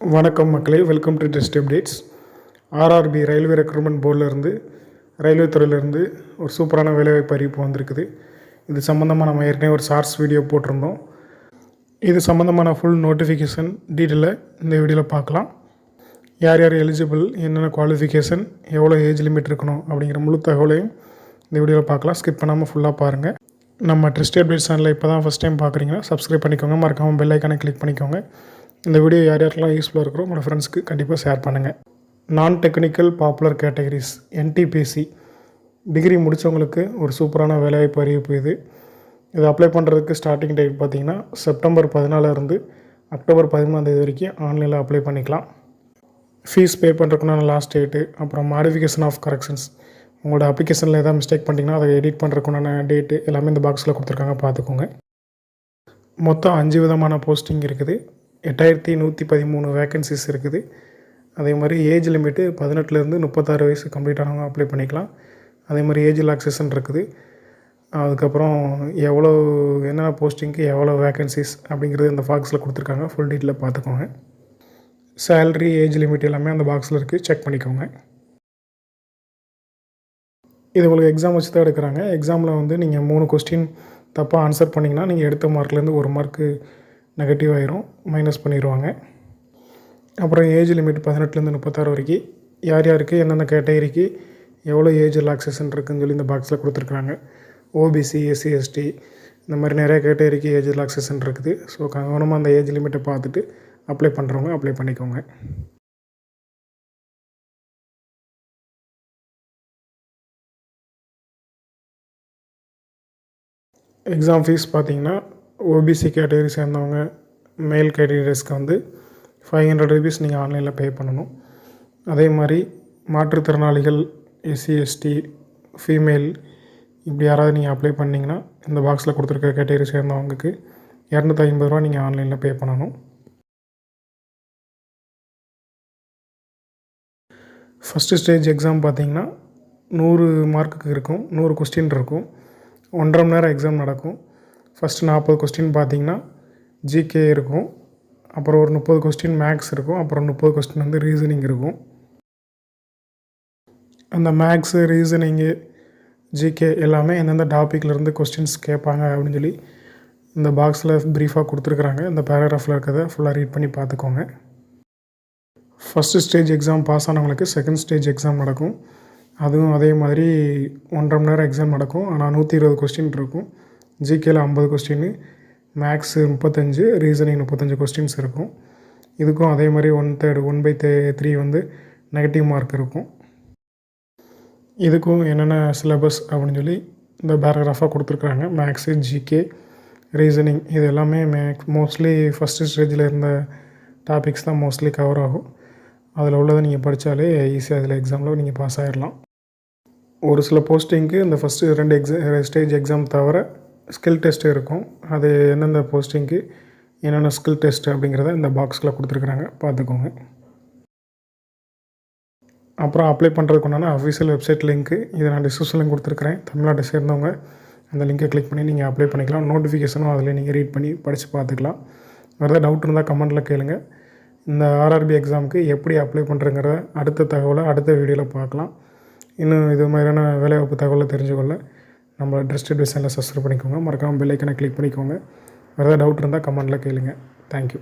வணக்கம் மக்களே welcome to test updates RRB railway recruitment போர்டிலேருந்து railway துறையிலேருந்து ஒரு சூப்பரான வேலைவாய்ப்பு அறிவிப்பு வந்திருக்குது. இது சம்மந்தமாக நம்ம ஏற்கனவே ஒரு ஷார்ட்ஸ் வீடியோ போட்டிருந்தோம். இது சம்மந்தமான ஃபுல் நோட்டிஃபிகேஷன் டீட்டெயிலை இந்த வீடியோவில் பார்க்கலாம். யார் யார் எலிஜிபிள் என்னென்ன குவாலிஃபிகேஷன் எவ்வளோ ஏஜ் லிமிட் இருக்கணும் அப்படிங்கிற முழு தகவலையும் இந்த வீடியோவில் பார்க்கலாம். ஸ்கிப் பண்ணாமல் ஃபுல்லாக பாருங்கள் நம்ம ட்ரிஸ்ட் அப்டேட் சேனலில் இப்போ தான் ஃபஸ்ட் டைம் பார்க்குறீங்கன்னா சப்ஸ்கிரைப் பண்ணிக்கோங்க. மறக்காமல் பெல் ஐக்கானை கிளிக் பண்ணிக்கோங்க. இந்த வீடியோ யார் யாருக்கெல்லாம் யூஸ்ஃபுல்லாக இருக்கிறோ உங்களோட ஃப்ரெண்ட்ஸ்க்கு கண்டிப்பாக ஷேர் பண்ணுங்கள் நான் technical popular categories NTPC degree முடித்தவங்களுக்கு ஒரு சூப்பரான வேலைவாய்ப்பு அறிவிப்பு இது. இது அப்ளை பண்ணுறதுக்கு ஸ்டார்டிங் டேட் பார்த்தீங்கன்னா செப்டம்பர் பதினாலிருந்து அக்டோபர் பதிமூணாந்தேதி வரைக்கும் ஆன்லைனில் அப்ளை பண்ணிக்கலாம். ஃபீஸ் பே பண்ணுறதுக்குண்டான லாஸ்ட் டேட்டு அப்புறம் மாடிஃபிகேஷன் ஆஃப் கரெக்ஷன்ஸ் உங்களோட அப்ளிகேஷனில் எதாவது மிஸ்டேக் பண்ணிட்டீங்கன்னா அதை எடிட் பண்ணுறதுக்குண்டான டேட்டு எல்லாமே இந்த பாக்ஸில் கொடுத்துருக்காங்க பார்த்துக்கோங்க. மொத்தம் அஞ்சு விதமான போஸ்டிங் இருக்குது. எட்டாயிரத்தி நூற்றி பதிமூணு வேக்கன்சிஸ் இருக்குது. அதே மாதிரி ஏஜ் லிமிட்டு பதினெட்டுலேருந்து முப்பத்தாறு வயசு கம்ப்ளீட் ஆனவங்க அப்ளை பண்ணிக்கலாம். அதே மாதிரி ஏஜ் ரிலாக்ஸேஷன் இருக்குது. அதுக்கப்புறம் எவ்வளோ என்னென்ன போஸ்டிங்க்கு எவ்வளோ வேக்கன்சிஸ் அப்படிங்கிறது இந்த பாக்ஸில் கொடுத்துருக்காங்க. ஃபுல் டீட்டெயில் பார்த்துக்கோங்க. சேல்ரி ஏஜ் லிமிட் எல்லாமே அந்த பாக்ஸில் இருக்குது செக் பண்ணிக்கோங்க. இது உங்களுக்கு எக்ஸாம் வச்சு தான் எடுக்கிறாங்க. எக்ஸாமில் வந்து நீங்கள் மூணு கொஸ்டின் தப்பாக ஆன்சர் பண்ணிங்கன்னா நீங்கள் எடுத்த மார்க்லேருந்து ஒரு மார்க்கு நெகட்டிவ் ஆயிரும் மைனஸ் பண்ணிடுவாங்க அப்புறம் ஏஜ் லிமிட் பதினெட்டுலேருந்து முப்பத்தாறு வரைக்கும் யார் யாருக்கு என்னென்ன கேட்டகரிக்கு எவ்வளோ ஏஜ் ரிலாக்ஸேஷன் இருக்குதுன்னு சொல்லி இந்த பாக்ஸில் கொடுத்துருக்குறாங்க. ஓபிசி எஸ்சி எஸ்டி இந்த மாதிரி நிறைய கேட்டகரிக்கு ஏஜ் ரிலாக்ஸேஷன் இருக்குது. ஸோ கவனமாக அந்த ஏஜ் லிமிட்டை பார்த்துட்டு அப்ளை பண்ணுறவங்க அப்ளை பண்ணிக்கோங்க. எக்ஸாம் ஃபீஸ் பார்த்தீங்கன்னா ஓபிசி கேட்டகரி சேர்ந்தவங்க மேல் கேட்டகரிஸ்க்கு வந்து ஃபைவ் ஹண்ட்ரட் ருபீஸ் நீங்கள் ஆன்லைனில் பே பண்ணணும். அதே மாதிரி மாற்றுத்திறனாளிகள் எஸ்சி எஸ்டி ஃபீமேல் இப்படி யாராவது நீங்கள் அப்ளை பண்ணிங்கன்னா இந்த பாக்ஸில் கொடுத்துருக்க கேட்டகரி சேர்ந்தவங்களுக்கு இரநூத்தி ஐம்பது ரூபா நீங்கள் ஆன்லைனில் பே பண்ணணும். ஃபஸ்ட்டு ஸ்டேஜ் எக்ஸாம் பார்த்தீங்கன்னா நூறு மார்க்குக்கு இருக்கும் நூறு கொஸ்டின் இருக்கும். ஒன்றரை மணி நேரம் எக்ஸாம் நடக்கும். ஃபஸ்ட்டு நாற்பது கொஸ்டின் பார்த்தீங்கன்னா ஜிகே இருக்கும். அப்புறம் ஒரு முப்பது கொஸ்டின் மேக்ஸ் இருக்கும். அப்புறம் முப்பது கொஸ்டின் வந்து ரீசனிங் இருக்கும். அந்த மேக்ஸு ரீசனிங்கு ஜிகே எல்லாமே எந்தெந்த டாப்பிக்லேருந்து கொஸ்டின்ஸ் கேட்பாங்க அப்படின்னு சொல்லி இந்த பாக்ஸில் ப்ரீஃபாக கொடுத்துருக்குறாங்க. இந்த பேராகிராஃபில் இருக்கிறத ஃபுல்லாக ரீட் பண்ணி பார்த்துக்கோங்க. ஃபஸ்ட்டு ஸ்டேஜ் எக்ஸாம் பாஸ் ஆனவங்களுக்கு செகண்ட் ஸ்டேஜ் எக்ஸாம் நடக்கும். அதுவும் அதே மாதிரி ஒன்றரை மணி நேரம் எக்ஸாம் நடக்கும். ஆனால் நூற்றி இருபது கொஸ்டின் இருக்கும் ஜிகேல ஐம்பது கொஸ்டின்னு மேக்ஸு முப்பத்தஞ்சு ரீசனிங் முப்பத்தஞ்சு கொஸ்டின்ஸ் இருக்கும். இதுக்கும் அதே மாதிரி one third one by the three வந்து நெகட்டிவ் மார்க் இருக்கும். இதுக்கும் என்னென்ன சிலபஸ் அப்படின்னு சொல்லி இந்த பேராகிராஃபாக கொடுத்துருக்குறாங்க. மேக்ஸு ஜிகே ரீசனிங் இது எல்லாமே மேக் மோஸ்ட்லி ஃபஸ்ட்டு ஸ்டேஜில் இருந்த டாபிக்ஸ் தான் மோஸ்ட்லி கவர் ஆகும். அதில் உள்ளதை நீங்கள் படித்தாலே ஈஸியாக அதில் எக்ஸாமில் நீங்கள் பாஸ் ஆகிடலாம் ஒரு சில போஸ்டிங்க்கு இந்த ஃபஸ்ட்டு ரெண்டு எக்ஸாம் ஸ்டேஜ் எக்ஸாம் தவிர ஸ்கில் டெஸ்ட் இருக்கும். அது எந்தெந்த போஸ்டிங்க்கு என்னென்ன ஸ்கில் டெஸ்ட் அப்படிங்கிறத இந்த பாக்ஸில் கொடுத்துருக்குறாங்க. பார்த்துக்கோங்க. அப்புறம் அப்ளை பண்ணுறதுக்கு உண்டான அஃபீஷியல் வெப்சைட் லிங்க்கு இதை நான் டிஸ்கிரிப்ஷனில் கொடுத்துருக்குறேன். தமிழ்நாட்டை சேர்ந்தவங்க அந்த லிங்கை கிளிக் பண்ணி நீங்கள் அப்ளை பண்ணிக்கலாம். நோட்டிஃபிகேஷனும் அதில் நீங்கள் ரீட் பண்ணி படித்து பார்த்துக்கலாம். வேறு டவுட் இருந்தால் கமெண்ட்டில் கேளுங்க. இந்த ஆர்ஆர்பி எக்ஸாமுக்கு எப்படி அப்ளை பண்ணுறங்கிற அடுத்த தகவலை அடுத்த வீடியோவில் பார்க்கலாம். இன்னும் இது மாதிரியான வேலைவாய்ப்பு தகவலை தெரிஞ்சுக்கொள்ள நம்ம ட்ரெஸ்ட் டிசைனில் சப்ஸ்கிரைப் பண்ணிக்கோங்க. மறக்காமல் பெல்லைக்கனை கிளிக் பண்ணிக்கோங்க. வேறு ஏதாவது டவுட் இருந்தால் கமெண்ட்டில் கேளுங்க. தேங்க்யூ